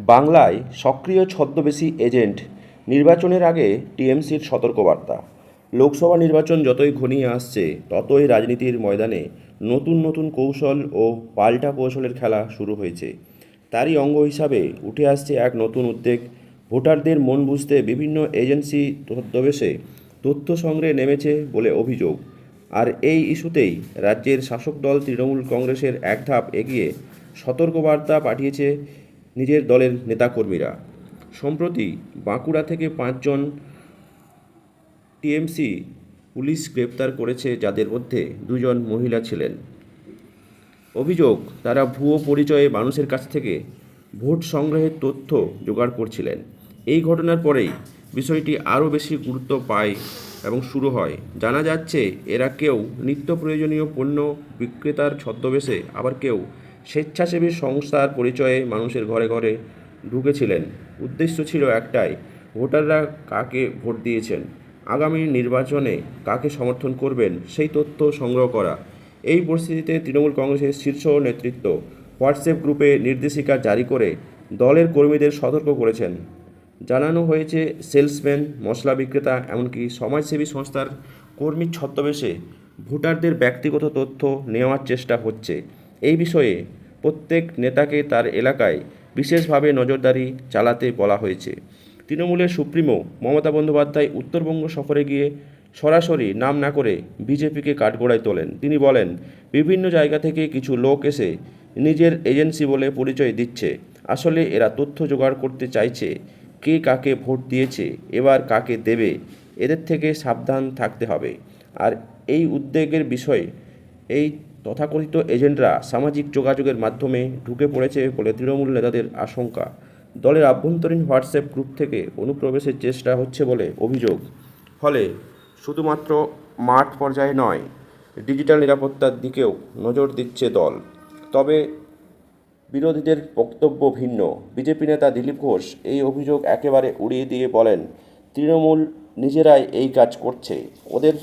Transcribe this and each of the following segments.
বাংলায় সক্রিয় ছদ্মবেশী এজেন্ট নির্বাচনের আগে টিএমসির সতর্কবার্তা। লোকসভা নির্বাচন যতই ঘনিয়ে আসছে, ততই রাজনীতির ময়দানে নতুন নতুন কৌশল ও পাল্টা কৌশলের খেলা শুরু হয়েছে। তারই অঙ্গ হিসাবে উঠে আসছে এক নতুন উদ্যোগ ভোটারদের মন বুঝতে বিভিন্ন এজেন্সি ছদ্মবেশে তথ্য সংগ্রহে নেমেছে বলে অভিযোগ। আর এই ইস্যুতেই রাজ্যের শাসক দল তৃণমূল কংগ্রেসের এক ধাপ এগিয়ে সতর্কবার্তা পাঠিয়েছে নিজের দলের নেতাকর্মীরা। সম্প্রতি বাঁকুড়া থেকে পাঁচজন টিএমসি পুলিশ গ্রেপ্তার করেছে যাদের মধ্যে দুজন মহিলা ছিলেন। অভিযোগ, তারা ভুয়ো পরিচয়ে মানুষের কাছ থেকে ভোট সংগ্রহের তথ্য জোগাড় করছিলেন। এই ঘটনার পরেই বিষয়টি আরও বেশি গুরুত্ব পায় এবং শুরু হয়। জানা যাচ্ছে, এরা কেউ নিত্য প্রয়োজনীয় পণ্য বিক্রেতার ছদ্মবেশে, আবার কেউ স্বেচ্ছাসেবী সংস্থার পরিচয়ে মানুষের ঘরে ঘরে ঢুকেছিলেন। উদ্দেশ্য ছিল একটাই, ভোটাররা কাকে ভোট দিয়েছেন, আগামী নির্বাচনে কাকে সমর্থন করবেন সেই তথ্য সংগ্রহ করা। এই পরিস্থিতিতে তৃণমূল কংগ্রেসের শীর্ষ নেতৃত্ব হোয়াটসঅ্যাপ গ্রুপে নির্দেশিকা জারি করে দলের কর্মীদের সতর্ক করেছেন। জানানো হয়েছে, সেলসম্যান, মশলা বিক্রেতা, এমনকি সমাজসেবী সংস্থার কর্মীর ছদ্মবেশে ভোটারদের ব্যক্তিগত তথ্য নেওয়ার চেষ্টা হচ্ছে। এই বিষয়ে প্রত্যেক নেতাকে তার এলাকায় বিশেষভাবে নজরদারি চালাতে বলা হয়েছে। তৃণমূলের সুপ্রিমো মমতা বন্দ্যোপাধ্যায় উত্তরবঙ্গ সফরে গিয়ে সরাসরি নাম না করে বিজেপিকে কাঠগোড়ায় তোলেন। তিনি বলেন, বিভিন্ন জায়গা থেকে কিছু লোক এসে নিজের এজেন্সি বলে পরিচয় দিচ্ছে। আসলে এরা তথ্য জোগাড় করতে চাইছে, কে কাকে ভোট দিয়েছে, এবার কাকে দেবে, এদের থেকে সাবধান থাকতে হবে। আর এই উদ্বেগের বিষয়ে এই তথাকথিত এজেন্টরা সামাজিক যোগাযোগের মাধ্যমে ঢুকে পড়েছে বলে তৃণমূল নেতাদের আশঙ্কা। দলের আভ্যন্তরীণ হোয়াটসঅ্যাপ গ্রুপ থেকে অনুপ্রবেশের চেষ্টা হচ্ছে বলে অভিযোগ। ফলে শুধুমাত্র মাঠ পর্যায়ে নয়, ডিজিটাল নিরাপত্তার দিকেও নজর দিচ্ছে দল। তবে বিরোধীদের বক্তব্য ভিন্ন। বিজেপি নেতা দিলীপ ঘোষ এই অভিযোগ একেবারে উড়িয়ে দিয়ে বলেন, তৃণমূল নিজেরাই এই কাজ করছে। ওদের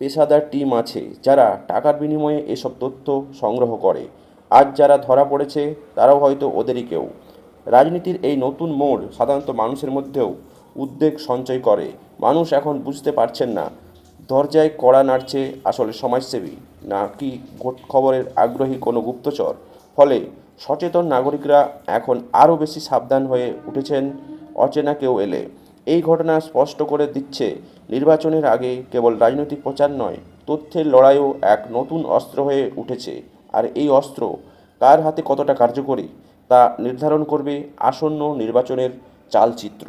পেশাদার টিম আছে যারা টাকার বিনিময়ে এসব তথ্য সংগ্রহ করে। আজ যারা ধরা পড়েছে, তারাও হয়তো ওদেরই কেউ। রাজনীতির এই নতুন মোড় সাধারণত মানুষের মধ্যেও উদ্বেগ সঞ্চয় করে। মানুষ এখন বুঝতে পারছেন না, দরজায় কড়া নাড়ছে আসলে সমাজসেবী, নাকি ভোট খবরের আগ্রহী কোনো গুপ্তচর? ফলে সচেতন নাগরিকরা এখন আরও বেশি সাবধান হয়ে উঠেছেন, অচেনা কেউ এলে। এই ঘটনা স্পষ্ট করে দিচ্ছে, নির্বাচনের আগে কেবল রাজনৈতিক প্রচার নয়, তথ্যের লড়াইও এক নতুন অস্ত্র হয়ে উঠেছে। আর এই অস্ত্র কার হাতে কতটা কার্যকরী তা নির্ধারণ করবে আসন্ন নির্বাচনের চালচিত্র।